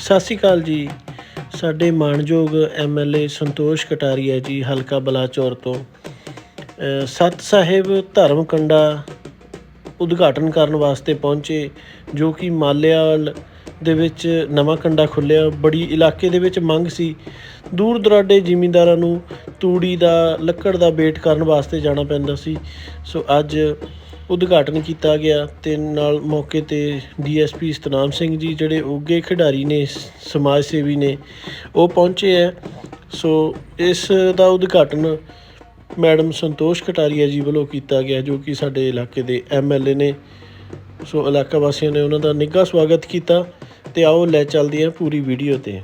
ਸਤਿ ਸ਼੍ਰੀ ਅਕਾਲ ਜੀ। ਸਾਡੇ ਮਾਣਯੋਗ ਐਮਐਲਏ ਸੰਤੋਸ਼ ਕਟਾਰੀਆ ਜੀ ਹਲਕਾ ਬਲਾਚੌਰ ਤੋਂ। ਅ, ਸਤ ਸਾਹਿਬ ਧਰਮ ਕੰਡਾ ਉਦਘਾਟਨ ਕਰਨ ਵਾਸਤੇ ਪਹੁੰਚੇ ਜੋ ਕਿ ਮਾਲਿਆਲ ਦੇ ਵਿੱਚ ਨਵਾਂ ਕੰਡਾ ਖੁੱਲਿਆ ਬੜੀ ਇਲਾਕੇ ਦੇ ਵਿੱਚ ਮੰਗ ਸੀ ਦੂਰ ਦਰਾਡੇ ਜ਼ਿਮੀਂਦਾਰਾਂ ਨੂੰ ਤੂੜੀ ਦਾ ਲੱਕੜ ਦਾ ਵੇਟ ਕਰਨ ਵਾਸਤੇ ਜਾਣਾ ਪੈਂਦਾ ਸੀ। ਸੋ ਅੱਜ ਉਦਘਾਟਨ ਕੀਤਾ ਗਿਆ ਤੇ ਨਾਲ ਮੌਕੇ ਤੇ ਡੀਐਸਪੀ ਸਤਨਾਮ ਸਿੰਘ ਜੀ ਜਿਹੜੇ ਉੱਗੇ ਖਿਡਾਰੀ ਨੇ, ਸਮਾਜ ਸੇਵੀ ਨੇ, ਉਹ ਪਹੁੰਚੇ ਹੈ। ਸੋ ਇਸ ਦਾ ਉਦਘਾਟਨ ਮੈਡਮ ਸੰਤੋਸ਼ ਕਟਾਰੀਆ ਜੀ ਵੱਲੋਂ ਕੀਤਾ ਗਿਆ, ਜੋ ਕਿ ਸਾਡੇ ਇਲਾਕੇ ਦੇ ਐਮਐਲਏ ਨੇ। ਸੋ ਇਲਾਕਾ ਵਾਸੀਆਂ ਨੇ ਉਹਨਾਂ ਦਾ ਨਿੱਘਾ ਸਵਾਗਤ ਕੀਤਾ ਤੇ ਆਓ ਲੈ ਚੱਲਦੇ ਹਾਂ ਪੂਰੀ ਵੀਡੀਓ ਤੇ।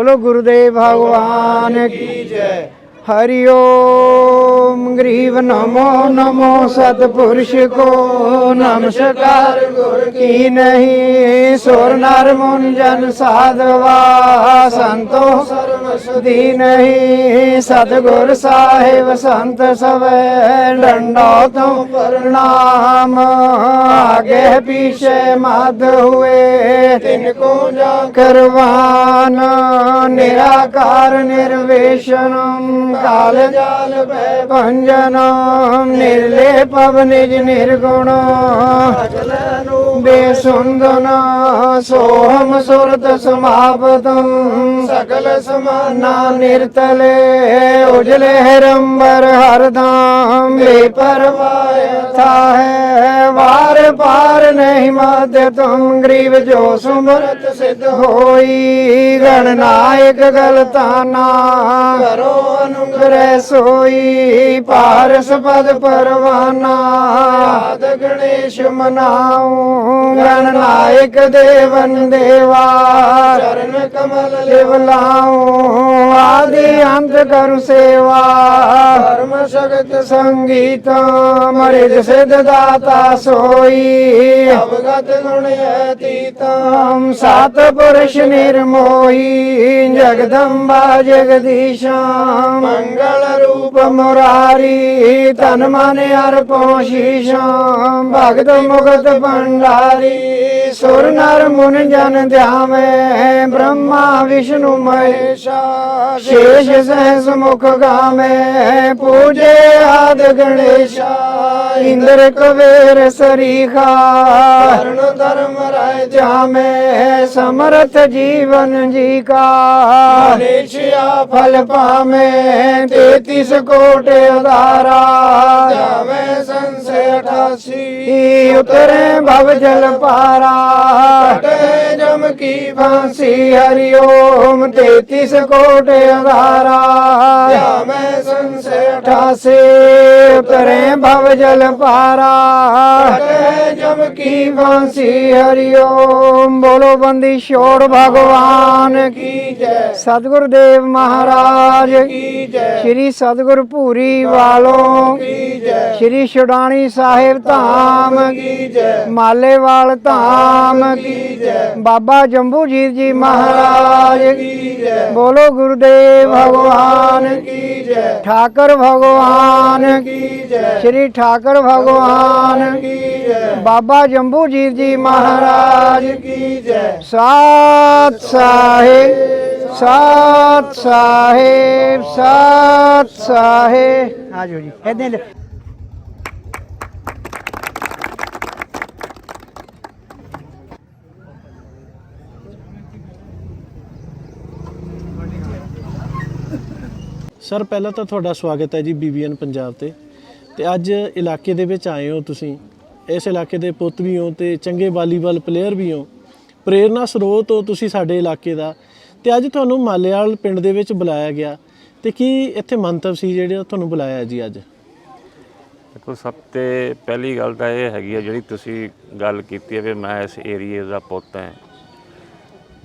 बोलो गुरुदेव भगवान की जय हरि ओम ग्रीव नमो नमो सतपुरुष को नमस्कार गुर की नहीं सुर नर मुन जन साधवा ਦੀ ਨਹੀਂ, ਸਤਗੁਰ ਸਾਹਿਬ ਸੰਤ ਸਵੇ, ਡੰਡਾ ਤੋਂ ਪ੍ਰਣਾਮ ਆਗੇ ਪੀਛੇ ਮਦ ਹੋਏ ਤਿਨ ਕੋ ਜਾ ਕਰਵਾਨ। ਨਿਰਾਕਾਰ, ਨਿਰਵੇਸ਼ਨੰ, ਕਾਲ ਜਾਲ ਪੈ ਭੰਜਨੰ। ਨਿਰਲੇਪ ਨਿਜ ਨਿਰਗੁਣ। ਅਚਲਨੋ निर्गुण बेसुंदन सोहम सुरत समापतम सकल समाना निर्तले उजले हरंबर हरदाम बेपरवाह था है वार पार नहीं मध्य तुम ग्रीव जो सुमरत सिद्ध होई गणनायक गलताना करो अनुग्रह सोई पारस पद परवाना आद गणेश मनाऊं ਰਣ ਨਾਇਕ ਦੇਵਨ ਦੇਵਾ ਚਰਨ ਕਮਲ ਲਿਵ ਲਾਉ ਆਦਿ ਅੰਤ ਕਰੁ ਸੇਵਾ। ਧਰਮ ਸਗਤ ਸੰਗੀਤ ਮਰਿਜ ਸਿਧ ਦਾਤਾ ਸੋਈ। ਅਵਗਤ ਗੁਣ ਅਤੀਤਮ। ਸਤ ਪੁਰਸ਼ ਨਿਰਮੋਈ ਜਗਦੰਬਾ ਜਗਦੀਸ਼ਾ ਮੰਗਲ ਰੂਪ ਮੁਰਾਰੀ ਤਨ ਮਨ ਅਰਪੋ ਸ਼ੀਸ਼ਾ ਭਗਤ ਮੁਗਤ ਭੰਡਾ ਬਿਹਾਰੀ ਸੁਰ ਨਰ ਮੁਨ ਜਨ ਧਿਆਵੇਂ, ਬ੍ਰਹਮਾ ਵਿਸ਼ਨੂ ਮਹੇਸ਼ਾ, ਸ਼ੇਸ਼ ਸਹਿਸ ਮੁਖ ਗਾਵੇਂ, ਪੂਜੇ ਆਦ ਗਣੇਸ਼ਾ, ਇੰਦਰ ਕਵੇਰ ਸਰੀਖਾ ਕਰਨ ਧਰਮ ਰਾਇ ਜਾਵੇਂ ਸਮਰਥ ਜੀਵਨ ਜੀ ਕਾ ਮਨੇਸ਼ਿਆ ਫਲ ਪਾਵੇਂ 33 ਕੋਟ ਉਦਾਰਾ ਜਾਵੇਂ ਸੰਸੇ 88 ਉਤਰੇ ਭਵ ਜਲ ਪਾਰਾ ਟਟੇ ਜਮ ਕੀ ਬਾਂਸੀ ਹਰੀ ਓਮ 33 ਕੋਟ ਅੰਧਾਰਾ। ਧਿਆ ਮੈਂ ਸੰਸੇ 88 ਉਤਰੇ ਭਵ ਜਲ ਪਾਰਾ ਟਟੇ ਜਮ ਕੀ ਬਾਂਸੀ ਹਰੀ ਓਮ ਬੋਲੋ ਬੰਦੀ ਛੋੜ ਭਗਵਾਨ ਕੀ ਜੈ। ਸਤਿਗੁਰ ਦੇਵ ਮਹਾਰਾਜ ਕੀ ਜੈ। ਸ੍ਰੀ ਸਤਿਗੁਰ ਭੂਰੀ ਵਾਲੋ ਕੀ ਜੈ। ਸ੍ਰੀ ਛੁਡਾਣੀ ਸਾਹਿਬ ਧਾਮ ਮਾਲੇ मालेवाल धाम की जय बाबा जम्बूजीत जी महाराज की जय बोलो गुरुदेव भगवान की जय ठाकर भगवान की जय श्री ठाकर भगवान की जय बाबा जम्बूजीत जी महाराज की जय सात साहिब सात साहेब सात साहेब आ जाओ जी इधर ले ਸਰ, ਪਹਿਲਾਂ ਤਾਂ ਤੁਹਾਡਾ ਸਵਾਗਤ ਹੈ ਜੀ ਬੀਬੀਐਨ ਪੰਜਾਬ ਤੇ। ਤੇ ਅੱਜ ਇਲਾਕੇ ਦੇ ਵਿੱਚ ਆਏ ਹੋ ਤੁਸੀਂ। ਇਸ ਇਲਾਕੇ ਦੇ ਪੁੱਤ ਵੀ ਹੋ ਤੇ ਚੰਗੇ ਵਾਲੀਬਾਲ ਪਲੇਅਰ ਵੀ ਹੋ। ਪ੍ਰੇਰਨਾ ਸਰੋਤ ਹੋ ਤੁਸੀਂ ਸਾਡੇ ਇਲਾਕੇ ਦਾ। ਤੇ ਅੱਜ ਤੁਹਾਨੂੰ ਮਾਲੇਵਾਲ ਪਿੰਡ ਦੇ ਵਿੱਚ ਬੁਲਾਇਆ ਗਿਆ। ਤੇ ਕੀ ਇੱਥੇ ਮੰਤਵ ਸੀ ਜਿਹੜਾ ਤੁਹਾਨੂੰ ਬੁਲਾਇਆ ਜੀ ਅੱਜ? ਦੇਖੋ, ਸਭ 'ਤੇ ਪਹਿਲੀ ਗੱਲ ਤਾਂ ਇਹ ਹੈਗੀ ਹੈ ਜਿਹੜੀ ਤੁਸੀਂ ਗੱਲ ਕੀਤੀ ਹੈ ਵੀ ਮੈਂ ਇਸ ਏਰੀਏ ਦਾ ਪੁੱਤ ਹਾਂ।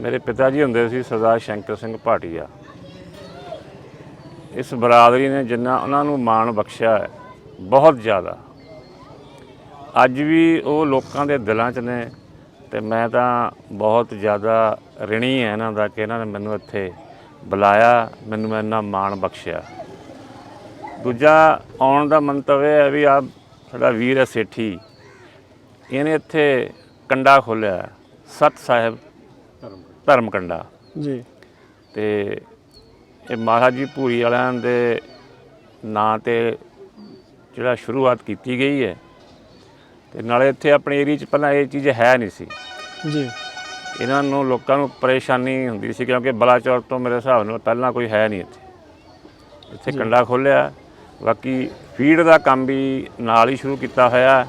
ਮੇਰੇ ਪਿਤਾ ਜੀ ਹੁੰਦੇ ਸੀ ਸਰਦਾਰ ਸ਼ੰਕਰ ਸਿੰਘ ਭਾਟੀਆ। ਇਸ ਬਰਾਦਰੀ ਨੇ ਜਿੰਨਾ ਉਹਨਾਂ ਨੂੰ ਮਾਣ ਬਖਸ਼ਿਆ ਹੈ ਬਹੁਤ ਜ਼ਿਆਦਾ। ਅੱਜ ਵੀ ਉਹ ਲੋਕਾਂ ਦੇ ਦਿਲਾਂ 'ਚ ਨੇ ਤੇ ਮੈਂ ਤਾਂ ਬਹੁਤ ਜ਼ਿਆਦਾ ਰਿਣੀ ਹੈ ਇਹਨਾਂ ਦਾ ਕਿ ਇਹਨਾਂ ਨੇ ਮੈਨੂੰ ਇੱਥੇ ਬੁਲਾਇਆ ਮੈਨੂੰ ਇੰਨਾ ਮਾਣ ਬਖਸ਼ਿਆ। ਦੂਜਾ ਆਉਣ ਦਾ ਮੰਤਵ ਇਹ ਹੈ ਵੀ ਆ ਸਾਡਾ ਵੀਰ ਹੈ ਸੇਠੀ ਇਹਨੇ ਇੱਥੇ ਕੰਡਾ ਖੋਲਿਆ ਸਤ ਸਾਹਿਬ ਧਰਮ ਕੰਡਾ ਜੀ। ਤੇ ਇਹ ਮਹਾਰਾਜ ਜੀ ਭੂਰੀ ਵਾਲਿਆਂ ਦੇ ਨਾਂ ਤੇ ਜਿਹੜਾ ਸ਼ੁਰੂਆਤ ਕੀਤੀ ਗਈ ਹੈ। ਤੇ ਨਾਲੇ ਇੱਥੇ ਆਪਣੇ ਏਰੀਆ 'ਚ ਪਹਿਲਾਂ ਇਹ ਚੀਜ਼ ਹੈ ਨਹੀਂ ਸੀ। ਜੀ। ਇਹਨਾਂ ਨੂੰ ਲੋਕਾਂ ਨੂੰ ਪਰੇਸ਼ਾਨੀ ਹੁੰਦੀ ਸੀ ਕਿਉਂਕਿ ਬਲਾਚੌਰ ਤੋਂ ਮੇਰੇ ਹਿਸਾਬ ਨਾਲ ਪਹਿਲਾਂ ਕੋਈ ਹੈ ਨਹੀਂ ਇੱਥੇ। ਇੱਥੇ ਕੰਡਾ ਖੋਲਿਆ ਬਾਕੀ ਫੀਡ ਦਾ ਕੰਮ ਵੀ ਨਾਲ ਹੀ ਸ਼ੁਰੂ ਕੀਤਾ ਹੋਇਆ।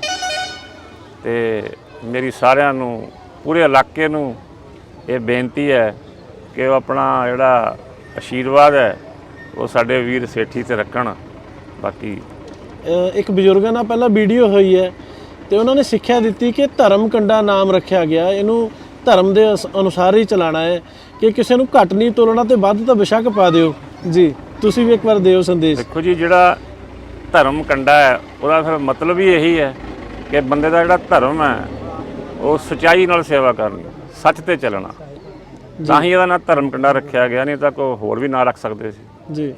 ਤੇ ਮੇਰੀ ਸਾਰਿਆਂ ਨੂੰ ਪੂਰੇ ਇਲਾਕੇ ਨੂੰ ਇਹ ਬੇਨਤੀ ਹੈ ਕਿ ਉਹ ਆਪਣਾ ਜਿਹੜਾ ਆਸ਼ੀਰਵਾਦ ਹੈ ਉਹ ਸਾਡੇ ਵੀਰ ਸੇਠੀ ਤੇ ਰੱਖਣ। ਬਾਕੀ ਅ, ਇੱਕ ਬਜ਼ੁਰਗਾਂ ਨਾਲ ਪਹਿਲਾਂ ਵੀਡੀਓ ਹੋਈ ਹੈ ਤੇ ਉਹਨਾਂ ਨੇ ਸਿੱਖਿਆ ਦਿੱਤੀ ਕਿ ਧਰਮ ਕੰਡਾ ਨਾਮ ਰੱਖਿਆ ਗਿਆ। ਇਹਨੂੰ ਧਰਮ ਦੇ ਅਸ- ਅਨੁਸਾਰ ਹੀ ਚਲਾਣਾ ਹੈ ਕਿ ਕਿਸੇ ਨੂੰ ਘੱਟ ਨਹੀਂ ਤੋਲਣਾ ਤੇ ਵੱਧ ਤਾਂ ਬਿਸ਼ੱਕ ਪਾ ਦਿਓ। ਜੀ ਤੁਸੀਂ ਵੀ ਇੱਕ ਵਾਰ ਦਿਓ ਸੰਦੇਸ਼। ਦੇਖੋ ਜੀ ਜਿਹੜਾ ਧਰਮ ਕੰਡਾ ਹੈ ਉਹਦਾ ਫਿਰ ਮਤਲਬ ਹੀ ਇਹੀ ਹੈ ਕਿ ਬੰਦੇ ਦਾ ਜਿਹੜਾ ਧਰਮ ਹੈ ਉਹ ਸਚਾਈ ਨਾਲ ਸੇਵਾ ਕਰਨੀ ਸੱਚ ਤੇ ਚੱਲਣਾ। ਤਾਂ ਹੀ ਇਹਦਾ ਨਾਂ ਧਰਮ ਕੰਡਾ ਰੱਖਿਆ ਗਿਆ ਨਹੀਂ ਤਾਂ ਕੋਈ ਹੋਰ ਵੀ ਨਾਂ ਰੱਖ ਸਕਦੇ ਸੀ। ਜੀ।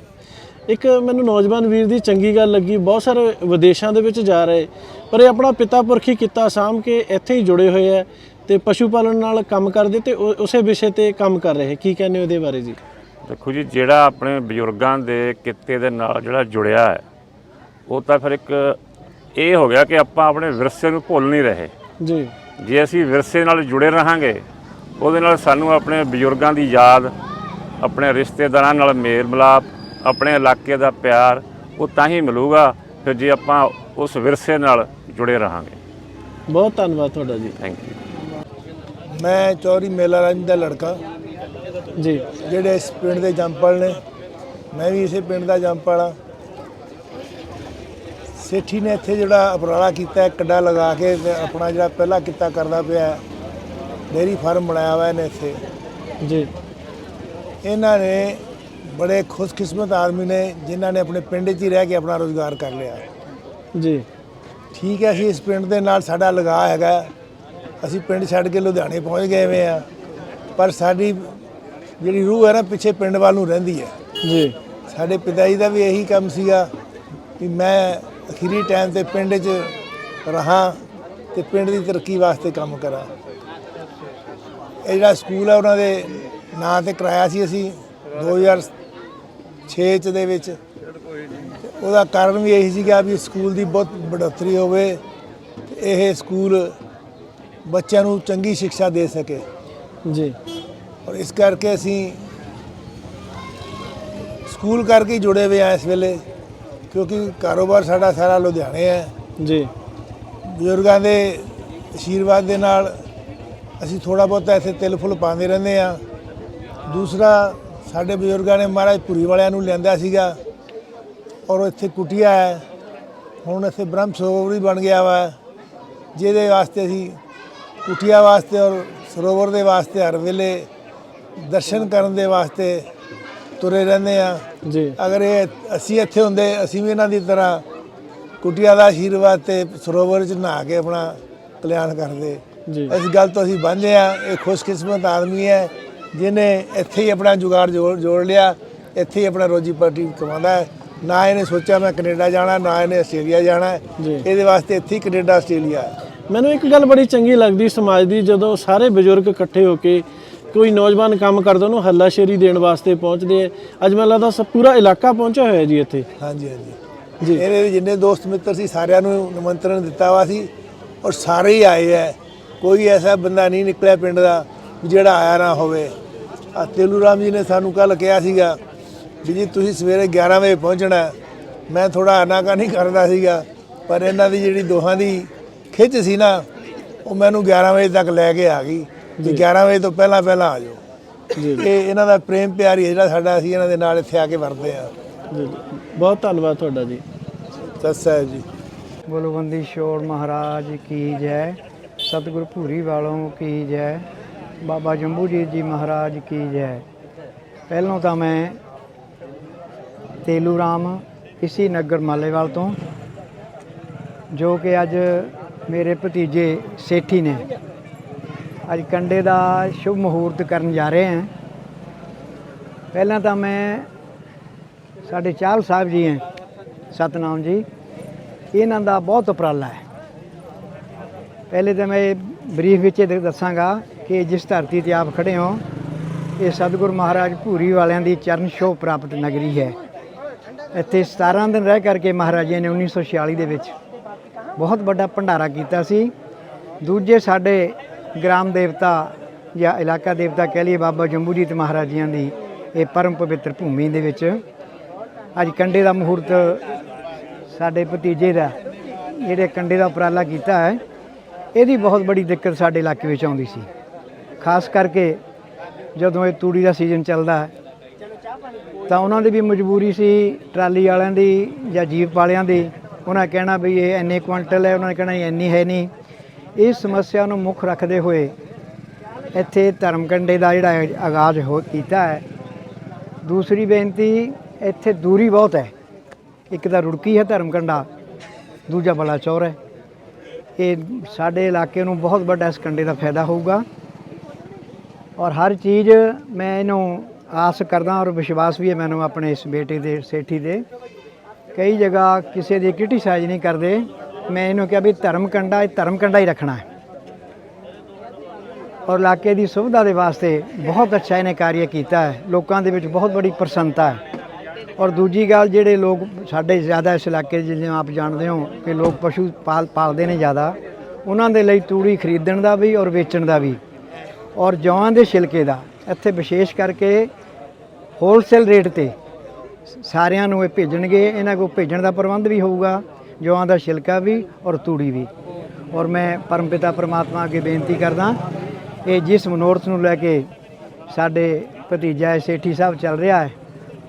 ਇੱਕ ਮੈਨੂੰ ਨੌਜਵਾਨ ਵੀਰ ਦੀ ਚੰਗੀ ਗੱਲ ਲੱਗੀ ਬਹੁਤ ਸਾਰੇ ਵਿਦੇਸ਼ਾਂ ਦੇ ਵਿੱਚ ਜਾ ਰਹੇ ਪਰ ਇਹ ਆਪਣਾ ਪਿਤਾ ਪੁਰਖੀ ਕਿੱਤਾ ਸਾਂਭ ਕੇ ਇੱਥੇ ਹੀ ਜੁੜੇ ਹੋਏ ਆ ਤੇ ਪਸ਼ੂ ਪਾਲਣ ਨਾਲ ਕੰਮ ਕਰਦੇ ਤੇ ਉਹ- ਉਸੇ ਵਿਸ਼ੇ ਤੇ ਕੰਮ ਕਰ ਰਹੇ ਕੀ ਕਹਿੰਦੇ ਹੋ ਇਹਦੇ ਬਾਰੇ ਜੀ? ਦੇਖੋ ਜੀ ਜਿਹੜਾ ਆਪਣੇ ਬਜ਼ੁਰਗਾਂ ਦੇ ਕਿੱਤੇ ਦੇ ਨਾਲ ਜਿਹੜਾ ਜੁੜਿਆ ਹੈ ਉਹ ਤਾਂ ਫਿਰ ਇੱਕ ਇਹ ਹੋ ਗਿਆ ਕਿ ਆਪਾਂ ਆਪਣੇ ਵਿਰਸੇ ਨੂੰ ਭੁੱਲ ਨਹੀਂ ਰਹੇ। ਜੀ। ਜੇ ਅਸੀਂ ਵਿਰਸੇ ਨਾਲ ਜੁੜੇ ਰਹਾਂਗੇ ਉਹਦੇ ਨਾਲ ਸਾਨੂੰ ਆਪਣੇ ਬਜ਼ੁਰਗਾਂ ਦੀ ਯਾਦ ਆਪਣੇ ਰਿਸ਼ਤੇਦਾਰਾਂ ਨਾਲ ਮੇਲ ਮਿਲਾਪ ਆਪਣੇ ਇਲਾਕੇ ਦਾ ਪਿਆਰ ਉਹ ਤਾਂ ਹੀ ਮਿਲੂਗਾ ਫਿਰ ਜੇ ਆਪਾਂ ਉਸ ਵਿਰਸੇ ਨਾਲ ਜੁੜੇ ਰਹਾਂਗੇ। ਬਹੁਤ ਧੰਨਵਾਦ ਤੁਹਾਡਾ ਜੀ। ਥੈਂਕ ਯੂ ਮੈਂ ਚੌਰੀ ਮੇਲਾ ਰੰਜ ਦਾ ਲੜਕਾ। ਜੀ। ਜਿਹੜੇ ਇਸ ਪਿੰਡ ਦੇ ਜੰਪਲ ਨੇ ਮੈਂ ਵੀ ਇਸੇ ਪਿੰਡ ਦਾ ਜੰਪਲ ਆ ਸੇਠੀ ਨੇ ਇੱਥੇ ਜਿਹੜਾ ਉਪਰਾਲਾ ਕੀਤਾ ਕੱਡਾ ਲਗਾ ਕੇ ਆਪਣਾ ਜਿਹੜਾ ਪਹਿਲਾ ਕਿੱਤਾ ਕਰਦਾ ਪਿਆ ਡੇਰੀ ਫਾਰਮ ਬਣਾਇਆ ਹੋਇਆ ਨੇ ਇੱਥੇ। ਜੀ। ਇਹਨਾਂ ਨੇ ਬੜੇ ਖੁਸ਼ਕਿਸਮਤ ਆਦਮੀ ਨੇ ਜਿਨ੍ਹਾਂ ਨੇ ਆਪਣੇ ਪਿੰਡ 'ਚ ਹੀ ਰਹਿ ਕੇ ਆਪਣਾ ਰੋਜ਼ਗਾਰ ਕਰ ਲਿਆ। ਜੀ। ਠੀਕ ਹੈ ਅਸੀਂ ਇਸ ਪਿੰਡ ਦੇ ਨਾਲ ਸਾਡਾ ਲਗਾਅ ਹੈਗਾ। ਅਸੀਂ ਪਿੰਡ ਛੱਡ ਕੇ ਲੁਧਿਆਣੇ ਪਹੁੰਚ ਗਏ ਹੋਏ ਆ ਪਰ ਸਾਡੀ ਜਿਹੜੀ ਰੂਹ ਹੈ ਨਾ ਪਿੱਛੇ ਪਿੰਡ ਵੱਲ ਨੂੰ ਰਹਿੰਦੀ ਹੈ। ਜੀ। ਸਾਡੇ ਪਿਤਾ ਜੀ ਦਾ ਵੀ ਇਹੀ ਕੰਮ ਸੀਗਾ ਕਿ ਮੈਂ ਅਖੀਰੀ ਟਾਈਮ ਤੇ ਪਿੰਡ 'ਚ ਰਹਾ ਤੇ ਪਿੰਡ ਦੀ ਤਰੱਕੀ ਵਾਸਤੇ ਕੰਮ ਕਰਾਂ। ਇਹ ਜਿਹੜਾ ਸਕੂਲ ਹੈ ਉਹਨਾਂ ਦੇ ਨਾਂ ਤੇ ਕਰਾਇਆ ਸੀ ਅਸੀਂ 2006 ਚ ਦੇ ਵਿੱਚ। ਉਹਦਾ ਕਾਰਨ ਵੀ ਇਹੀ ਸੀਗਾ ਵੀ ਸਕੂਲ ਦੀ ਬਹੁਤ ਬੜੋਤਰੀ ਹੋਵੇ ਇਹ ਸਕੂਲ ਬੱਚਿਆਂ ਨੂੰ ਚੰਗੀ ਸਿੱਖਿਆ ਦੇ ਸਕੇ। ਜੀ। ਔਰ ਇਸ ਕਰਕੇ ਅਸੀਂ ਸਕੂਲ ਕਰਕੇ ਹੀ ਜੁੜੇ ਹੋਏ ਆ ਇਸ ਵੇਲੇ ਕਿਉਂਕਿ ਕਾਰੋਬਾਰ ਸਾਡਾ ਸਾਰਾ ਲੁਧਿਆਣੇ ਹੈ ਜੀ। ਬਜ਼ੁਰਗਾਂ ਦੇ ਆਸ਼ੀਰਵਾਦ ਦੇ ਨਾਲ ਅਸੀਂ ਥੋੜਾ ਬਹੁਤਾ ਇੱਥੇ ਤਿਲ ਫੁੱਲ ਪਾਉਂਦੇ ਰਹਿੰਦੇ ਆ ਦੂਸਰਾ ਸਾਡੇ ਬਜ਼ੁਰਗਾਂ ਨੇ ਮਹਾਰਾਜ ਪੁਰੀ ਵਾਲਿਆਂ ਨੂੰ ਲਿਆਂਦਾ ਸੀਗਾ ਔਰ ਇੱਥੇ ਕੁਟੀਆ ਹੈ। ਹੁਣ ਇੱਥੇ ਬ੍ਰਹਮ ਸਰੋਵਰ ਵੀ ਬਣ ਗਿਆ ਵਾ ਜਿਹਦੇ ਵਾਸਤੇ ਅਸੀਂ ਕੁਟੀਆ ਵਾਸਤੇ ਔਰ ਸਰੋਵਰ ਦੇ ਵਾਸਤੇ ਹਰ ਵੇਲੇ ਦਰਸ਼ਨ ਕਰਨ ਦੇ ਵਾਸਤੇ ਤੁਰੇ ਰਹਿੰਦੇ ਆ ਜੀ। ਅਗਰ ਇਹ ਅਸੀਂ ਇੱਥੇ ਹੁੰਦੇ ਅਸੀਂ ਵੀ ਇਹਨਾਂ ਦੀ ਤਰ੍ਹਾਂ ਕੁਟੀਆ ਦਾ ਆਸ਼ੀਰਵਾਦ ਤੇ ਸਰੋਵਰ ਚ ਨਹਾ ਕੇ ਆਪਣਾ ਕਲਿਆਣ ਕਰਦੇ। ਇਸ ਗੱਲ ਤੋਂ ਅਸੀਂ ਬੰਦੇ ਆ ਇਹ ਖੁਸ਼ਕਿਸਮਤ ਆਦਮੀ ਹੈ ਜਿਹਨੇ ਇੱਥੇ ਹੀ ਆਪਣਾ ਜੁਗਾੜ ਜੋੜ ਲਿਆ ਇੱਥੇ ਹੀ ਆਪਣਾ ਰੋਜੀ ਪਾਟੀ ਕਮਾਉਂਦਾ ਹੈ। ਨਾ ਇਹਨੇ ਸੋਚਿਆ ਮੈਂ ਕੈਨੇਡਾ ਜਾਣਾ ਨਾ ਇਹਨੇ ਆਸਟ੍ਰੇਲੀਆ ਜਾਣਾ। ਜੀ। ਇਹਦੇ ਵਾਸਤੇ ਇੱਥੇ ਹੀ ਕੈਨੇਡਾ ਆਸਟ੍ਰੇਲੀਆ ਮੈਨੂੰ ਇੱਕ ਗੱਲ ਬੜੀ ਚੰਗੀ ਲੱਗਦੀ ਸਮਾਜ ਦੀ ਜਦੋਂ ਸਾਰੇ ਬਜ਼ੁਰਗ ਇਕੱਠੇ ਹੋ ਕੇ ਕੋਈ ਨੌਜਵਾਨ ਕੰਮ ਕਰਦਾ ਉਹਨੂੰ ਹੱਲਾਸ਼ੇਰੀ ਦੇਣ ਵਾਸਤੇ ਪਹੁੰਚਦੇ ਆ ਅੱਜ ਮੈਨੂੰ ਲੱਗਦਾ ਸਭ ਪੂਰਾ ਇਲਾਕਾ ਪਹੁੰਚਿਆ ਹੋਇਆ ਜੀ ਇੱਥੇ। ਹਾਂਜੀ ਹਾਂਜੀ। ਜੀ। ਇਹਦੇ ਜਿੰਨੇ ਦੋਸਤ ਮਿੱਤਰ ਸੀ ਸਾਰਿਆਂ ਨੂੰ ਨਿਮੰਤਰਣ ਦਿੱਤਾ ਵਾ ਸੀ ਔਰ ਸਾਰੇ ਹੀ ਆਏ ਹੈ। ਕੋਈ ਐਸਾ ਬੰਦਾ ਨਹੀਂ ਨਿਕਲਿਆ ਪਿੰਡ ਦਾ ਜਿਹੜਾ ਆਇਆ ਨਾ ਹੋਵੇ। ਆ ਤੇਲੂ ਰਾਮ ਜੀ ਨੇ ਸਾਨੂੰ ਕੱਲ ਕਿਹਾ ਸੀਗਾ ਵੀ ਜੀ ਤੁਸੀਂ ਸਵੇਰੇ 11 ਵਜੇ ਪਹੁੰਚਣਾ। ਮੈਂ ਥੋੜਾ ਆਨਾਕਾ ਨਹੀਂ ਕਰਦਾ ਸੀਗਾ ਪਰ ਇਹਨਾਂ ਦੀ ਜਿਹੜੀ ਦੋਹਾਂ ਦੀ ਖਿੱਚ ਸੀ ਨਾ ਉਹ ਮੈਨੂੰ 11 ਵਜੇ ਤੱਕ ਲੈ ਕੇ ਆ ਗਈ। ਵੀ 11 ਵਜੇ ਤੋਂ ਪਹਿਲਾਂ ਪਹਿਲਾਂ ਆ ਜਾਓ। ਜੀ। ਇਹ ਇਹਨਾਂ ਦਾ ਪ੍ਰੇਮ ਪਿਆਰ ਹੀ ਹੈ ਜਿਹੜਾ ਸਾਡਾ ਅਸੀਂ ਇਹਨਾਂ ਦੇ ਨਾਲ ਇੱਥੇ ਆ ਕੇ ਵਰਤਦੇ ਆ। ਬਹੁਤ ਧੰਨਵਾਦ ਤੁਹਾਡਾ ਜੀ। ਸਤਿ ਸਾਹਿਬ ਜੀ। ਬੁਲਵੰਦੀ ਸ਼ੋਰ ਮਹਾਰਾਜ ਕੀ ਜੈ। ਸਤਿਗੁਰ ਭੂਰੀ ਵਾਲੋਂ ਕੀ ਜੈ। ਬਾਬਾ ਜੰਬੂ ਜੀ ਜੀ ਮਹਾਰਾਜ ਕੀ ਜੈ। ਪਹਿਲੋਂ ਤਾਂ ਮੈਂ ਤੇਲੂ ਰਾਮ ਇਸੀ ਨਗਰ ਮਾਲੇਵਾਲ ਤੋਂ, ਜੋ ਕਿ ਅੱਜ ਮੇਰੇ ਭਤੀਜੇ ਸੇਠੀ ਨੇ। ਅੱਜ ਕੰਡੇ ਦਾ ਸ਼ੁਭ ਮਹੂਰਤ ਕਰਨ ਜਾ ਰਹੇ ਹਾਂ। ਪਹਿਲਾਂ ਤਾਂ ਮੈਂ ਸਾਡੇ ਚਾਲ ਸਾਹਿਬ ਜੀ ਹੈ, ਸਤਨਾਮ ਜੀ, ਇਹਨਾਂ ਦਾ ਬਹੁਤ ਉਪਰਾਲਾ ਹੈ। ਪਹਿਲੇ ਤਾਂ ਮੈਂ ਬਰੀਫ ਵਿੱਚ ਇਹ ਦੱਸਾਂਗਾ ਕਿ ਜਿਸ ਧਰਤੀ ਤੇ ਆਪ ਖੜੇ ਹੋ, ਇਹ ਸਤਿਗੁਰ ਮਹਾਰਾਜ ਭੂਰੀ ਵਾਲਿਆਂ ਦੀ ਚਰਨ ਛੋਹ ਪ੍ਰਾਪਤ ਨਗਰੀ ਹੈ। ਇੱਥੇ 17 ਦਿਨ ਰਹਿ ਕਰਕੇ ਮਹਾਰਾਜ ਜੀ ਨੇ 1946 ਦੇ ਵਿੱਚ ਬਹੁਤ ਵੱਡਾ ਭੰਡਾਰਾ ਕੀਤਾ ਸੀ। ਦੂਜੇ ਸਾਡੇ ਗ੍ਰਾਮ ਦੇਵਤਾ ਜਾਂ ਇਲਾਕਾ ਦੇਵਤਾ ਕਹਿ ਲਈਏ ਬਾਬਾ ਜੰਬੂ ਜੀ ਤੇ ਮਹਾਰਾਜ ਦੀ ਇਹ ਪਰਮ ਪਵਿੱਤਰ ਭੂਮੀ ਦੇ ਵਿੱਚ। ਅੱਜ ਕੰਡੇ ਦਾ ਮਹੂਰਤ ਸਾਡੇ ਭਤੀਜੇ ਦਾ, ਜਿਹੜੇ ਕੰਡੇ ਦਾ ਉਪਰਾਲਾ ਕੀਤਾ ਹੈ। ਇਹਦੀ ਬਹੁਤ ਬੜੀ ਦਿੱਕਤ ਸਾਡੇ ਇਲਾਕੇ ਵਿੱਚ ਆਉਂਦੀ ਸੀ। ਖਾਸ ਕਰਕੇ ਜਦੋਂ ਇਹ ਤੂੜੀ ਦਾ ਸੀਜ਼ਨ ਚੱਲਦਾ, ਤਾਂ ਉਹਨਾਂ ਦੀ ਵੀ ਮਜਬੂਰੀ ਸੀ, ਟਰਾਲੀ ਵਾਲਿਆਂ ਦੀ ਜਾਂ ਜੀਪ ਵਾਲਿਆਂ ਦੀ। ਉਹਨਾਂ ਕਹਿਣਾ ਵੀ ਇਹ ਇੰਨੇ ਕੁਇੰਟਲ ਹੈ, ਉਹਨਾਂ ਨੇ ਕਹਿਣਾ ਇੰਨੀ ਹੈ ਨਹੀਂ। ਇਸ ਸਮੱਸਿਆ ਨੂੰ ਮੁੱਖ ਰੱਖਦੇ ਹੋਏ ਇੱਥੇ ਧਰਮਕੰਡੇ ਦਾ ਜਿਹੜਾ ਆਗਾਜ਼ ਹੋ ਕੀਤਾ ਹੈ। ਦੂਸਰੀ ਬੇਨਤੀ, ਇੱਥੇ ਦੂਰੀ ਬਹੁਤ ਹੈ। ਇੱਕ ਤਾਂ ਰੁੜਕੀ ਹੈ ਧਰਮਕੰਡਾ, ਦੂਜਾ ਬੜਾ ਚੌਰ ਹੈ। ਇਹ ਸਾਡੇ ਇਲਾਕੇ ਨੂੰ ਬਹੁਤ ਵੱਡਾ ਇਸ ਕੰਡੇ ਦਾ ਫਾਇਦਾ ਹੋਊਗਾ। ਔਰ ਹਰ ਚੀਜ਼ ਮੈਂ ਇਹਨੂੰ ਆਸ ਕਰਦਾ ਔਰ ਵਿਸ਼ਵਾਸ ਵੀ ਹੈ ਮੈਨੂੰ ਆਪਣੇ ਇਸ ਬੇਟੇ ਦੇ, ਸੇਠੀ ਦੇ। ਕਈ ਜਗ੍ਹਾ ਕਿਸੇ ਦੀ ਕ੍ਰਿਟੀਸਾਈਜ਼ ਨਹੀਂ ਕਰਦੇ। ਮੈਂ ਇਹਨੂੰ ਕਿਹਾ ਵੀ ਧਰਮ ਕੰਡਾ, ਇਹ ਧਰਮ ਕੰਡਾ ਹੀ ਰੱਖਣਾ ਹੈ। ਔਰ ਇਲਾਕੇ ਦੀ ਸੁਵਿਧਾ ਦੇ ਵਾਸਤੇ ਬਹੁਤ ਅੱਛਾ ਇਹਨੇ ਕਾਰਜ ਕੀਤਾ ਹੈ। ਲੋਕਾਂ ਦੇ ਵਿੱਚ ਬਹੁਤ ਬੜੀ ਪ੍ਰਸੰਨਤਾ ਹੈ। ਔਰ ਦੂਜੀ ਗੱਲ, ਜਿਹੜੇ ਲੋਕ ਸਾਡੇ ਜ਼ਿਆਦਾ ਇਸ ਇਲਾਕੇ 'ਚ ਜਿਵੇਂ ਆਪ ਜਾਣਦੇ ਹੋ ਕਿ ਲੋਕ ਪਸ਼ੂ ਪਾਲ, ਪਾਲਦੇ ਨੇ ਜ਼ਿਆਦਾ, ਉਹਨਾਂ ਦੇ ਲਈ ਤੂੜੀ ਖਰੀਦਣ ਦਾ ਵੀ ਔਰ ਵੇਚਣ ਦਾ ਵੀ। ਔਰ ਜੌਆਂ ਦੇ ਛਿਲਕੇ ਦਾ, ਇੱਥੇ ਵਿਸ਼ੇਸ਼ ਕਰਕੇ ਹੋਲਸੇਲ ਰੇਟ ਤੇ ਸਾਰਿਆਂ ਨੂੰ ਇਹ ਭੇਜਣਗੇ, ਇਹਨਾਂ ਕੋਲ ਭੇਜਣ ਦਾ ਪ੍ਰਬੰਧ ਵੀ ਹੋਊਗਾ ਜੌਆਂ ਦਾ ਛਿਲਕਾ ਵੀ ਔਰ ਤੂੜੀ ਵੀ। ਔਰ ਮੈਂ ਪਰਮਪਿਤਾ ਪਰਮਾਤਮਾ ਅੱਗੇ ਬੇਨਤੀ ਕਰਦਾ, ਇਹ ਜਿਸ ਮਨੋਰਥ ਨੂੰ ਲੈ ਕੇ ਸਾਡੇ ਭਤੀਜਾ ਸੇਠੀ ਸਾਹਿਬ ਚੱਲ ਰਿਹਾ ਹੈ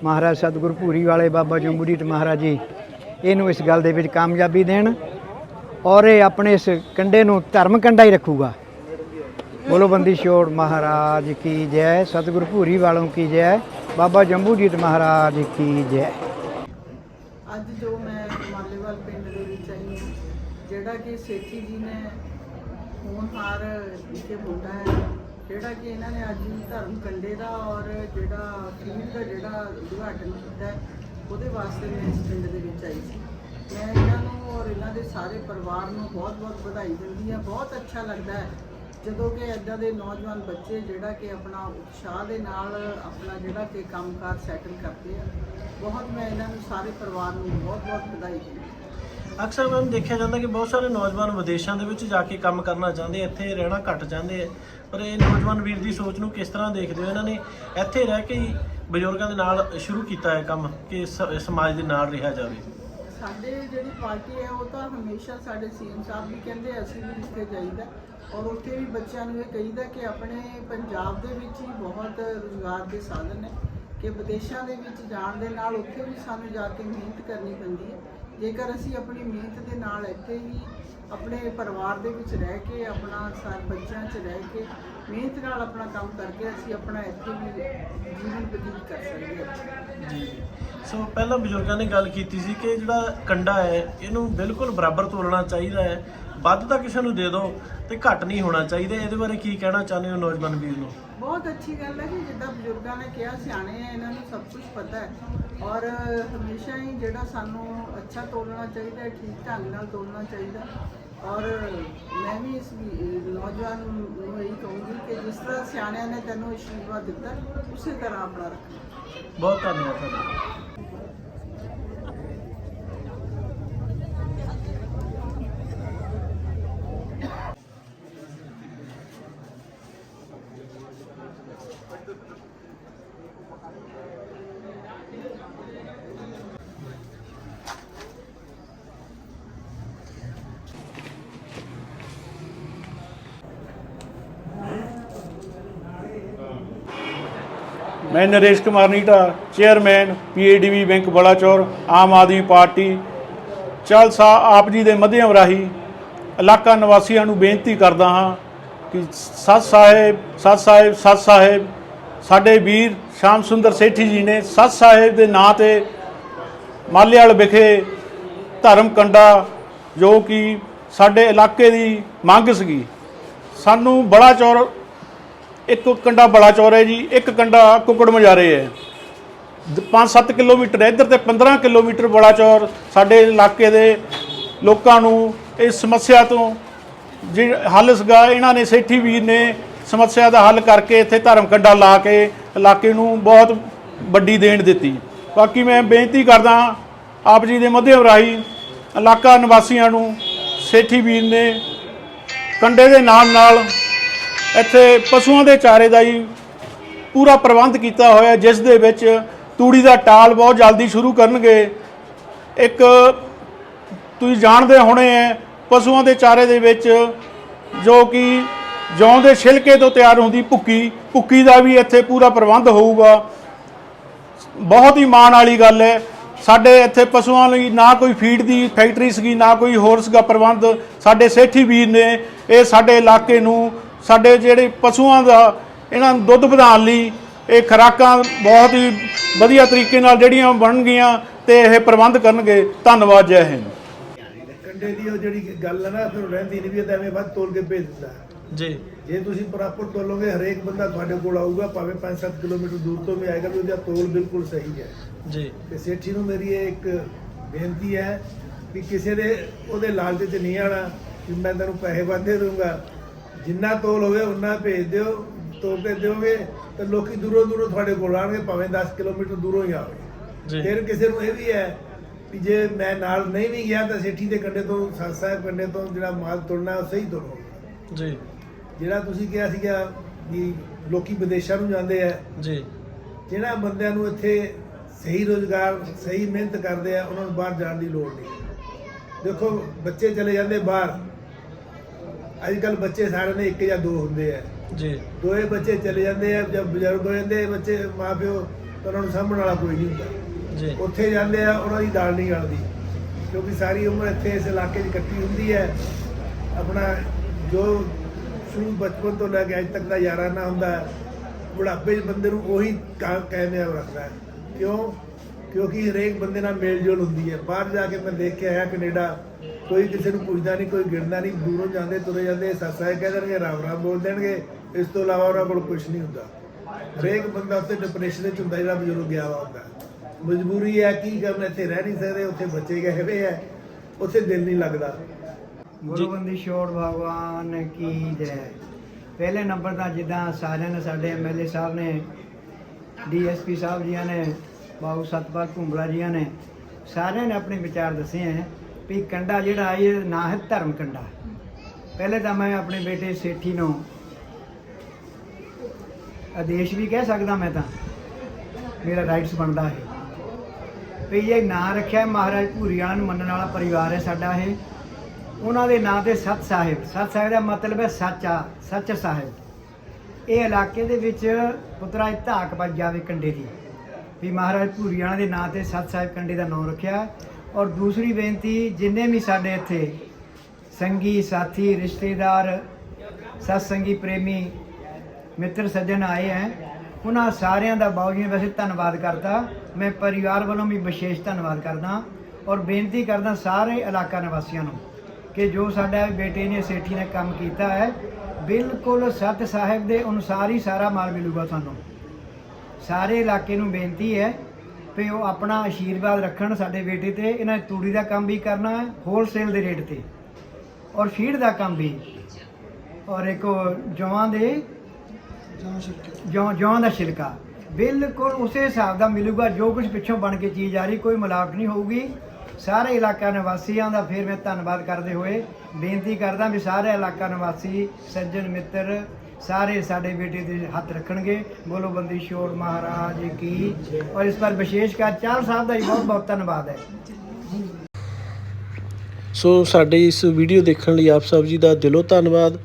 ਮਹਾਰਾਜ ਸਤਿਗੁਰ ਭੂਰੀ ਵਾਲੇ ਬਾਬਾ ਜੰਬੂ ਜੀ ਮਹਾਰਾਜ ਜੀ, ਇਹਨੂੰ ਇਸ ਗੱਲ ਦੇ ਵਿੱਚ ਕਾਮਯਾਬੀ ਦੇਣ ਔਰ ਇਹ ਆਪਣੇ ਇਸ ਕੰਡੇ ਨੂੰ ਧਰਮ ਕੰਡਾ ਹੀ ਰੱਖੂਗਾ। ਬੋਲੋ ਬੰਦੀ ਛੋੜ ਮਹਾਰਾਜ ਕੀ ਜੈ ਸਤਿਗੁਰ ਭੂਰੀ ਵਾਲੋਂ ਕੀ ਜੈ, ਬਾਬਾ ਜੰਬੂ ਜੀ ਮਹਾਰਾਜ ਕੀ ਜੈ। ਅੱਜ ਜੋ ਮੈਂ ਮਾਲੇਵਾਲ ਪਿੰਡ ਦੇ ਵਿੱਚ ਆਈ ਹਾਂ, ਜਿਹੜਾ ਕਿ ਸੇਠੀ ਜੀ ਨੇ ਹੋਣਹਾਰ ਇੱਥੇ ਮੁੰਡਾ ਹੈ ਜਿਹੜਾ ਕਿ ਇਹਨਾਂ ਨੇ ਅੱਜ ਹੀ ਧਰਮ ਕੰਡੇ ਦਾ ਔਰ ਜਿਹੜਾ ਫੀਲਡ ਦਾ ਜਿਹੜਾ ਉਦਘਾਟਨ ਕੀਤਾ ਉਹਦੇ ਵਾਸਤੇ ਮੈਂ ਇਸ ਪਿੰਡ ਦੇ ਵਿੱਚ ਆਈ ਸੀ। ਮੈਂ ਇਹਨਾਂ ਨੂੰ ਔਰ ਇਹਨਾਂ ਦੇ ਸਾਰੇ ਪਰਿਵਾਰ ਨੂੰ ਬਹੁਤ-ਬਹੁਤ ਵਧਾਈ ਦਿੰਦੀ ਹਾਂ। ਬਹੁਤ ਅੱਛਾ ਲੱਗਦਾ ਹੈ। ਜਦੋਂ ਕਿ ਇਦਾਂ ਦੇ ਨੌਜਵਾਨ ਬੱਚੇ ਜਿਹੜਾ ਕਿ ਆਪਣਾ ਉਤਸ਼ਾਹ ਦੇ ਨਾਲ ਆਪਣਾ ਜਿਹੜਾ ਕਿ ਕੰਮਕਾਰ ਸੈਟਲ ਕਰਦੇ ਆ, ਬਹੁਤ ਮੈਂ ਇਹਨਾਂ ਨੂੰ ਸਾਰੇ ਪਰਿਵਾਰ ਨੂੰ ਬਹੁਤ-ਬਹੁਤ ਵਧਾਈ ਦਿੰਦੀ ਹਾਂ। ਅਕਸਰ ਮੈਮ ਦੇਖਿਆ ਜਾਂਦਾ ਕਿ ਬਹੁਤ ਸਾਰੇ ਨੌਜਵਾਨ ਵਿਦੇਸ਼ਾਂ ਦੇ ਵਿੱਚ ਜਾ ਕੇ ਕੰਮ ਕਰਨਾ ਚਾਹੁੰਦੇ ਇੱਥੇ ਰਹਿਣਾ ਘੱਟ ਚਾਹੁੰਦੇ ਆ। ਪਰ ਇਹ ਨੌਜਵਾਨ ਵੀਰ ਦੀ ਸੋਚ ਨੂੰ ਕਿਸ ਤਰ੍ਹਾਂ ਦੇਖਦੇ ਹੋ? ਇਹਨਾਂ ਨੇ ਇੱਥੇ ਰਹਿ ਕੇ ਹੀ ਬਜ਼ੁਰਗਾਂ ਦੇ ਨਾਲ ਸ਼ੁਰੂ ਕੀਤਾ ਹੈ ਕੰਮ ਕਿ ਸ- ਸਮਾਜ ਦੇ ਨਾਲ ਰਿਹਾ ਜਾਵੇ। ਸਾਡੇ ਜਿਹੜੀ ਪਾਰਟੀ ਹੈ, ਉਹ ਤਾਂ ਹਮੇਸ਼ਾ ਸਾਡੇ ਸੀਐਮ ਸਾਹਿਬ ਵੀ ਕਹਿੰਦੇ ਅਸੀਂ ਵੀ ਉੱਥੇ ਜਾਈਦਾ। ਔਰ ਉੱਥੇ ਵੀ ਬੱਚਿਆਂ ਨੂੰ ਇਹ ਕਹੀਦਾ ਕਿ ਆਪਣੇ ਪੰਜਾਬ ਦੇ ਵਿੱਚ ਹੀ ਬਹੁਤ ਰੁਜ਼ਗਾਰ ਦੇ ਸਾਧਨ ਨੇ, ਕਿ ਵਿਦੇਸ਼ਾਂ ਦੇ ਵਿੱਚ ਜਾਣ ਦੇ ਨਾਲ ਉੱਥੇ ਵੀ ਸਾਨੂੰ ਜਾ ਕੇ ਮਿਹਨਤ ਕਰਨੀ ਪੈਂਦੀ ਹੈ। ਜੇਕਰ ਅਸੀਂ ਆਪਣੀ ਮਿਹਨਤ ਦੇ ਨਾਲ ਇੱਥੇ ਹੀ ਆਪਣੇ ਪਰਿਵਾਰ ਦੇ ਵਿੱਚ ਰਹਿ ਕੇ, ਆਪਣਾ ਸਾਰੇ ਬੱਚਿਆਂ 'ਚ ਰਹਿ ਕੇ ਮਿਹਨਤ ਨਾਲ ਆਪਣਾ ਕੰਮ ਕਰਕੇ ਅਸੀਂ ਆਪਣਾ ਇੱਥੇ ਵੀ ਜੀਵਨ ਬਤੀਤ ਕਰ ਸਕਦੇ ਹਾਂ ਜੀ। ਸੋ ਪਹਿਲਾਂ ਬਜ਼ੁਰਗਾਂ ਨੇ ਗੱਲ ਕੀਤੀ ਸੀ ਕਿ ਜਿਹੜਾ ਕੰਡਾ ਹੈ, ਇਹਨੂੰ ਬਿਲਕੁਲ ਬਰਾਬਰ ਤੋਲਣਾ ਚਾਹੀਦਾ ਹੈ। ਵੱਧ ਤਾਂ ਕਿਸੇ ਨੂੰ ਦੇ ਦਿਓ ਤੇ ਘੱਟ ਨਹੀਂ ਹੋਣਾ ਚਾਹੀਦਾ। ਇਹਦੇ ਬਾਰੇ ਕੀ ਕਹਿਣਾ ਚਾਹੁੰਦੇ ਹੋ ਨੌਜਵਾਨ ਵੀਰ ਨੂੰ? ਬਹੁਤ ਅੱਛੀ ਗੱਲ ਹੈ ਕਿ ਜਿੱਦਾਂ ਬਜ਼ੁਰਗਾਂ ਨੇ ਕਿਹਾ ਸਿਆਣੇ ਆ ਇਹਨਾਂ ਨੂੰ ਸਭ ਕੁਝ ਪਤਾ ਹੈ। ਔਰ ਹਮੇਸ਼ਾ ਹੀ ਜਿਹੜਾ ਸਾਨੂੰ ਅੱਛਾ ਤੋਲਣਾ ਚਾਹੀਦਾ ਹੈ ਠੀਕ ਢੰਗ ਨਾਲ ਤੋਲਣਾ ਚਾਹੀਦਾ ਔਰ ਮੈਂ ਵੀ ਇਸ ਨੌਜਵਾਨ ਨੂੰ ਇਹੀ ਕਹੂੰਗੀ ਕਿ ਜਿਸ ਤਰ੍ਹਾਂ ਸਿਆਣਿਆਂ ਨੇ ਤੈਨੂੰ ਆਸ਼ੀਰਵਾਦ ਦਿੱਤਾ ਉਸੇ ਤਰ੍ਹਾਂ ਆਪਣਾ ਰੱਖਣਾ। ਬਹੁਤ ਧੰਨਵਾਦ ਤੁਹਾਡਾ। ਮੈਂ Naresh Kumar Neeta, chairman, PADB bank Balachaur, Aam Aadmi Party. Chalsa ਆਪ ਜੀ ਦੇ ਮਧਿਅਮ ਰਾਹੀਂ ਇਲਾਕਾ ਨਿਵਾਸੀਆਂ ਨੂੰ ਬੇਨਤੀ ਕਰਦਾ ਹਾਂ ਕਿ ਸਤ ਸਾਹਿਬ ਸਤ ਸਾਹਿਬ ਸਤ ਸਾਹਿਬ, ਸਾਡੇ ਵੀਰ ਸ਼ਾਮ ਸੁੰਦਰ ਸੇਠੀ ਜੀ ਨੇ ਸਤ ਸਾਹਿਬ ਦੇ ਨਾਂ ਤੇ ਮਾਲੇਵਾਲ ਵਿਖੇ ਧਰਮ ਕੰਡਾ, ਜੋ ਕਿ ਸਾਡੇ ਇਲਾਕੇ ਦੀ ਮੰਗ ਸੀਗੀ। ਸਾਨੂੰ ਬੜਾ ਚੌਰ ਇੱਕ ਕੰਡਾ ਬੜਾ ਚੌਰ ਹੈ ਜੀ ਇੱਕ ਕੰਡਾ ਕੁੱਕੜ ਮਜਾਰੇ ਹੈ। 5-7 ਕਿਲੋਮੀਟਰ ਹੈ, ਇੱਧਰ ਤੇ 15 ਕਿਲੋਮੀਟਰ ਬੜਾ ਚੌਰ ਸਾਡੇ ਇਲਾਕੇ ਦੇ ਲੋਕਾਂ ਨੂੰ ਇਸ ਸਮੱਸਿਆ ਤੋਂ ਜੇ ਹੱਲ ਸੀਗਾ। ਇਹਨਾਂ ਨੇ ਸੇਠੀ ਵੀਰ ਨੇ ਸਮੱਸਿਆ ਦਾ ਹੱਲ ਕਰਕੇ ਇੱਥੇ ਧਰਮ ਕੰਡਾ ਲਾ ਕੇ ਇਲਾਕੇ ਨੂੰ ਬਹੁਤ ਵੱਡੀ ਦੇਣ ਦਿੱਤੀ। ਬਾਕੀ ਮੈਂ ਬੇਨਤੀ ਕਰਦਾ ਆਪ ਜੀ ਦੇ ਮਾਧਿਅਮ ਰਾਹੀਂ ਇਲਾਕਾ ਨਿਵਾਸੀਆਂ ਨੂੰ ਸੇਠੀ ਵੀਰ ਨੇ ਕੰਡੇ ਦੇ ਨਾਲ ਨਾਲ ਇੱਥੇ ਪਸ਼ੂਆਂ ਦੇ ਚਾਰੇ ਦਾ ਹੀ ਪੂਰਾ ਪ੍ਰਬੰਧ ਕੀਤਾ ਹੋਇਆ, ਜਿਸ ਦੇ ਵਿੱਚ ਤੂੜੀ ਦਾ ਟਾਲ ਬਹੁਤ ਜਲਦੀ ਸ਼ੁਰੂ ਕਰਨਗੇ। ਇੱਕ ਤੁਸੀਂ ਜਾਣਦੇ ਹੋਣੇ ਹੈ, ਪਸ਼ੂਆਂ ਦੇ ਚਾਰੇ ਦੇ ਵਿੱਚ ਜੋ ਕਿ ਜੌਂ ਦੇ ਛਿਲਕੇ ਤੋਂ ਤਿਆਰ ਹੁੰਦੀ ਭੁੱਕੀ ਭੁੱਕੀ ਦਾ ਵੀ ਇੱਥੇ ਪੂਰਾ ਪ੍ਰਬੰਧ ਹੋਊਗਾ। ਬਹੁਤ ਹੀ ਮਾਣ ਵਾਲੀ ਗੱਲ ਹੈ, ਸਾਡੇ ਇੱਥੇ ਪਸ਼ੂਆਂ ਲਈ ਨਾ ਕੋਈ ਫੀਡ ਦੀ ਫੈਕਟਰੀ ਸੀਗੀ, ਨਾ ਕੋਈ ਹੋਰ ਸੀਗਾ ਪ੍ਰਬੰਧ, ਸਾਡੇ ਸੇਠੀ ਵੀਰ ਨੇ ਇਹ ਸਾਡੇ ਇਲਾਕੇ ਨੂੰ ਸਾਡੇ ਜਿਹੜੇ ਪਸ਼ੂਆਂ ਦਾ ਇਹਨਾਂ ਨੂੰ ਦੁੱਧ ਵਧਾਉਣ ਲਈ ਇਹ ਖੁਰਾਕਾਂ ਬਹੁਤ ਹੀ ਵਧੀਆ ਤਰੀਕੇ ਨਾਲ ਜਿਹੜੀਆਂ ਬਣਨਗੀਆਂ ਤੇ ਇਹ ਪ੍ਰਬੰਧ ਕਰਨਗੇ। ਧੰਨਵਾਦ ਜੈ ਹਿੰਦ। ਕੰਡੇ ਦੀ ਉਹ ਜਿਹੜੀ ਗੱਲ ਹੈ ਨਾ ਫਿਰ ਰਹਿੰਦੀ ਨਹੀਂ ਵੀ ਇਹ ਤਾਂ ਐਵੇਂ ਵੱਧ ਤੋਲ ਕੇ ਭੇਜ ਦਿੰਦਾ। ਜੀ। ਜੇ ਤੁਸੀਂ ਪ੍ਰੋਪਰ ਤੋਲੋਗੇ ਹਰੇਕ ਬੰਦਾ ਤੁਹਾਡੇ ਕੋਲ ਆਊਗਾ ਭਾਵੇਂ 5-7 ਕਿਲੋਮੀਟਰ ਦੂਰ ਤੋਂ ਵੀ ਆਏਗਾ ਵੀ ਉਹਦਾ ਤੋਲ ਬਿਲਕੁਲ ਸਹੀ ਹੈ। ਜੀ। ਤੇ ਸੇਠੀ ਨੂੰ ਮੇਰੀ ਇਹ ਇੱਕ ਬੇਨਤੀ ਹੈ ਵੀ ਕਿਸੇ ਦੇ ਉਹਦੇ ਲਾਲਚ 'ਚ ਨਹੀਂ ਆਣਾ ਕਿ ਮੈਂ ਤੈਨੂੰ ਪੈਸੇ ਵਾਧੇ ਦਊਂਗਾ ਜਿੰਨਾ ਤੋਲ ਹੋਵੇ ਉਨਾ ਭੇਜ ਦਿਓ ਤੋਲ ਕੇ ਦਿਓਗੇ ਤੇ ਲੋਕੀ ਦੂਰੋਂ ਦੂਰੋਂ ਤੁਹਾਡੇ ਕੋਲ ਆਣਗੇ ਭਾਵੇਂ 10 ਕਿਲੋਮੀਟਰ ਦੂਰੋਂ ਹੀ ਆਵੇ ਜੀ। ਫਿਰ ਕਿਸੇ ਨੂੰ ਇਹ ਵੀ ਹੈ ਵੀ ਜੇ ਮੈਂ ਨਾਲ ਨਹੀਂ ਵੀ ਗਿਆ ਤਾਂ ਸੇਠੀ ਦੇ ਕੰਡੇ ਤੋਂ ਸਤ ਸਾਹਿਬ ਕੰਡੇ ਤੋਂ ਜਿਹੜਾ ਮਾਲ ਤੁਲਣਾ ਉਹ ਸਹੀ ਤੁਲੋ ਜੀ। ਜਿਹੜਾ ਤੁਸੀਂ ਕਿਹਾ ਸੀਗਾ ਵੀ ਲੋਕੀ ਵਿਦੇਸ਼ਾਂ ਨੂੰ ਜਾਂਦੇ ਆ ਜੀ। ਜਿਹੜਾ ਬੰਦਿਆਂ ਨੂੰ ਇੱਥੇ ਸਹੀ ਰੋਜ਼ਗਾਰ ਸਹੀ ਮਿਹਨਤ ਕਰਦੇ ਆ ਉਹਨਾਂ ਨੂੰ ਬਾਹਰ ਜਾਣ ਦੀ ਲੋੜ ਨਹੀਂ। ਦੇਖੋ ਬੱਚੇ ਚਲੇ ਜਾਂਦੇ ਬਾਹਰ। ਅੱਜ ਕੱਲ ਬੱਚੇ ਸਾਰੇ ਨੇ ਇੱਕ ਜਾਂ ਦੋ ਹੁੰਦੇ ਆ। ਜੀ। ਦੋਏ ਬੱਚੇ ਚਲੇ ਜਾਂਦੇ ਆ ਜਦ ਬਜ਼ੁਰਗ ਹੋ ਜਾਂਦੇ ਆ ਬੱਚੇ ਮਾਪਿਓ ਤਾਂ ਉਹਨਾਂ ਨੂੰ ਸਾਂਭਣ ਵਾਲਾ ਕੋਈ ਨਹੀਂ ਹੁੰਦਾ। ਜੀ। ਉੱਥੇ ਜਾਂਦੇ ਆ ਉਹਨਾਂ ਦੀ ਦਾਲ ਨਹੀਂ ਗਲਦੀ। ਕਿਉਂਕਿ ਸਾਰੀ ਉਮਰ ਇੱਥੇ ਇਸ ਇਲਾਕੇ 'ਚ ਇਕੱਠੀ ਹੁੰਦੀ ਹੈ। ਆਪਣਾ ਜੋ ਸ਼ੁਰੂ ਬਚਪਨ ਤੋਂ ਲੈ ਕੇ ਅੱਜ ਤੱਕ ਦਾ ਯਾਰਾਨਾ ਹੁੰਦਾ ਹੈ, ਬੁਢਾਪੇ 'ਚ ਬੰਦੇ ਨੂੰ ਉਹੀ ਕਾ- ਕਾਮਯਾਬ ਰੱਖਦਾ ਹੈ। ਕਿਉਂ? ਕਿਉਂਕਿ ਹਰੇਕ ਬੰਦੇ ਨਾਲ ਮੇਲ ਜੋਲ ਹੁੰਦੀ ਹੈ। ਬਾਹਰ ਜਾ ਕੇ ਮੈਂ ਦੇਖ ਕੇ ਆਇਆ ਕੈਨੇਡਾ ਕੋਈ ਕਿਸੇ ਨੂੰ ਪੁੱਛਦਾ ਨਹੀਂ, ਕੋਈ ਗਿਣਦਾ ਨਹੀਂ, ਦੂਰੋਂ ਜਾਂਦੇ, ਤੁਰੇ ਜਾਂਦੇ ਸੱਸਾਏ ਕਹਿ ਦੇਣਗੇ, ਰਾਮ ਰਾਮ ਬੋਲ ਦੇਣਗੇ, ਇਸ ਤੋਂ ਇਲਾਵਾ ਉਹਨਾਂ ਕੋਲ ਕੁਝ ਨਹੀਂ ਹੁੰਦਾ। ਹਰੇਕ ਬੰਦਾ ਉੱਥੇ ਡਿਪਰੈਸ਼ਨ ਵਿੱਚ ਹੁੰਦਾ, ਜਿਹੜਾ ਬਜ਼ੁਰਗ ਗਿਆ ਵਾ ਹੁੰਦਾ। ਮਜਬੂਰੀ ਹੈ, ਕੀ ਕਰਨ ਇੱਥੇ ਰਹਿ ਨਹੀਂ ਸਕਦੇ, ਉੱਥੇ ਬੱਚੇ ਗਏ ਹੋਏ ਆ, ਉੱਥੇ ਦਿਲ ਨਹੀਂ ਲੱਗਦਾ। ਗੁਰਬੰਦੀ ਛੋੜ ਭਗਵਾਨ ਕੀ ਜੈ। ਪਹਿਲੇ ਨੰਬਰ ਤਾਂ ਜਿੱਦਾਂ ਸਾਰਿਆਂ ਨੇ, ਸਾਡੇ ਐਮਐਲਏ ਸਾਹਿਬ ਨੇ ਡੀਐਸਪੀ ਸਾਹਿਬ ਜੀਆਂ ਨੇ, ਬਾਬੂ ਸਤਪਾਲ ਘੁੰਬਲਾ ਜੀਆਂ ਨੇ, ਸਾਰਿਆਂ ਨੇ ਆਪਣੇ ਵਿਚਾਰ ਦੱਸੇ ਹੈ। ਵੀ ਕੰਡਾ ਜਿਹੜਾ ਇਹ ਨਾ ਹੈ, ਧਰਮ ਕੰਡਾ। ਪਹਿਲੇ ਤਾਂ ਮੈਂ ਆਪਣੇ ਬੇਟੇ ਸੇਠੀ ਨੂੰ ਆਦੇਸ਼ ਵੀ ਕਹਿ ਸਕਦਾ ਮੈਂ ਤਾਂ, ਮੇਰਾ ਰਾਈਟਸ ਬਣਦਾ ਹੈ ਵੀ ਇਹ ਨਾਂ ਰੱਖਿਆ, ਮਹਾਰਾਜ ਭੂਰੀ ਵਾਲਾ ਨੂੰ ਮੰਨਣ ਵਾਲਾ ਪਰਿਵਾਰ ਹੈ ਸਾਡਾ ਇਹ। ਉਹਨਾਂ ਦੇ ਨਾਂ ਤੇ ਸਤ ਸਾਹਿਬ। ਸਤ ਸਾਹਿਬ ਦਾ ਮਤਲਬ ਹੈ ਸੱਚਾ, ਸੱਚ ਸਾਹਿਬ। ਇਹ ਇਲਾਕੇ ਦੇ ਵਿੱਚ ਪੁੱਤਰਾ ਧਾਕ ਵੱਜ ਜਾਵੇ ਕੰਡੇ ਦੀ। ਵੀ ਮਹਾਰਾਜ ਭੂਰੀ ਵਾਲਾ ਦੇ ਨਾਂ ਤੇ ਸਤ ਸਾਹਿਬ ਕੰਡੇ ਦਾ ਨਾਮ ਰੱਖਿਆ। ਔਰ ਦੂਸਰੀ ਬੇਨਤੀ, ਜਿੰਨੇ ਵੀ ਸਾਡੇ ਇੱਥੇ ਸੰਗੀ, ਸਾਥੀ, ਰਿਸ਼ਤੇਦਾਰ, ਸਤਸੰਗੀ ਪ੍ਰੇਮੀ, ਮਿੱਤਰ, ਸੱਜਣ ਆਏ ਹੈ, ਉਹਨਾਂ ਸਾਰਿਆਂ ਦਾ ਬਾਊ ਜੀ ਵੈਸੇ ਧੰਨਵਾਦ ਕਰਦਾ। ਮੈਂ ਪਰਿਵਾਰ ਵੱਲੋਂ ਵੀ ਵਿਸ਼ੇਸ਼ ਧੰਨਵਾਦ ਕਰਦਾ ਔਰ ਬੇਨਤੀ ਕਰਦਾ ਸਾਰੇ ਇਲਾਕਾ ਨਿਵਾਸੀਆਂ ਨੂੰ ਕਿ ਜੋ ਸਾਡਾ ਬੇਟੇ ਨੇ, ਸੇਠੀ ਨੇ ਕੰਮ ਕੀਤਾ ਹੈ, ਬਿਲਕੁਲ ਸਤ ਸਾਹਿਬ ਦੇ ਅਨੁਸਾਰ ਹੀ ਸਾਰਾ ਮਾਲ ਮਿਲੂਗਾ ਤੁਹਾਨੂੰ। ਸਾਰੇ ਇਲਾਕੇ ਨੂੰ ਬੇਨਤੀ ਹੈ ਵੀ ਉਹ ਆਪਣਾ ਆਸ਼ੀਰਵਾਦ ਰੱਖਣ ਸਾਡੇ ਬੇਟੇ ਤੇ ਇਹਨਾਂ ਨੇ ਤੂੜੀ ਦਾ ਕੰਮ ਵੀ ਕਰਨਾ ਹੈ ਹੋਲਸੇਲ ਦੇ ਰੇਟ ਤੇ। ਔਰ ਫੀਡ ਦਾ ਕੰਮ ਵੀ। ਔਰ ਇੱਕ ਜੌਆਂ ਦੇ ਜੌਂ ਜੌਂ ਦਾ ਛਿਲਕਾ। ਬਿਲਕੁਲ ਉਸੇ ਹਿਸਾਬ ਦਾ ਮਿਲੂਗਾ ਜੋ ਕੁਝ ਪਿੱਛੋਂ ਬਣ ਕੇ ਚੀਜ਼ ਆ ਰਹੀ ਕੋਈ ਮਿਲਾਵਟ ਨਹੀਂ ਹੋਊਗੀ। ਸਾਰੇ ਇਲਾਕਾ ਨਿਵਾਸੀਆਂ ਦਾ ਫਿਰ ਮੈਂ ਧੰਨਵਾਦ ਕਰਦੇ ਹੋਏ ਬੇਨਤੀ ਕਰਦਾ ਵੀ ਸਾਰੇ ਇਲਾਕਾ ਨਿਵਾਸੀ ਸੱਜਣ ਮਿੱਤਰ ਸਾਰੇ ਸਾਡੇ ਬੇਟੇ ਦੇ ਹੱਥ ਰੱਖਣਗੇ। ਬੋਲੋ ਬੰਦੀ ਸ਼ੋਰ ਮਹਾਰਾਜ ਕੀ। ਔਰ ਇਸ ਪਰ ਵਿਸ਼ੇਸ਼ ਕਰ ਚਾਲ ਸਾਹਿਬ ਦਾ ਬਹੁਤ ਬਹੁਤ ਧੰਨਵਾਦ ਹੈ। ਸੋ ਸਾਡੇ ਇਸ ਵੀਡੀਓ ਦੇਖਣ ਲਈ ਆਪ ਸਭ ਜੀ ਦਾ ਦਿਲੋਂ ਧੰਨਵਾਦ।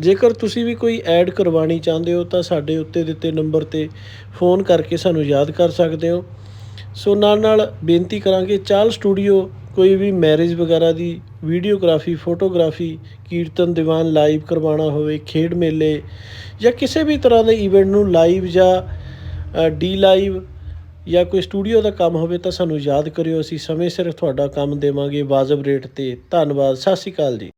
ਜੇਕਰ ਤੁਸੀਂ ਵੀ ਕੋਈ ਐਡ ਕਰਵਾਉਣੀ ਚਾਹੁੰਦੇ ਹੋ, ਤਾਂ ਸਾਡੇ ਉੱਤੇ ਦਿੱਤੇ ਨੰਬਰ ਤੇ ਫੋਨ ਕਰਕੇ ਸਾਨੂੰ ਯਾਦ ਕਰ ਸਕਦੇ ਹੋ। ਸੋ ਨਾਲ ਨਾਲ ਬੇਨਤੀ ਕਰਾਂਗੇ, ਚਾਲ ਸਟੂਡੀਓ ਕੋਈ ਵੀ ਮੈਰਿਜ ਵਗੈਰਾ ਦੀ ਵੀਡੀਓਗ੍ਰਾਫੀ, ਫੋਟੋਗ੍ਰਾਫੀ, ਕੀਰਤਨ ਦੀਵਾਨ ਲਾਈਵ ਕਰਵਾਉਣਾ ਹੋਵੇ, ਖੇਡ ਮੇਲੇ ਜਾਂ ਕਿਸੇ ਵੀ ਤਰ੍ਹਾਂ ਦੇ ਇਵੈਂਟ ਨੂੰ ਲਾਈਵ ਜਾਂ ਡੀ ਲਾਈਵ ਜਾਂ ਕੋਈ ਸਟੂਡੀਓ ਦਾ ਕੰਮ ਹੋਵੇ ਤਾਂ ਸਾਨੂੰ ਯਾਦ ਕਰਿਓ। ਅਸੀਂ ਸਮੇਂ ਸਿਰ ਤੁਹਾਡਾ ਕੰਮ ਦੇਵਾਂਗੇ ਵਾਜਬ ਰੇਟ ਤੇ। ਧੰਨਵਾਦ। ਸਤਿ ਸ਼੍ਰੀ ਅਕਾਲ ਜੀ।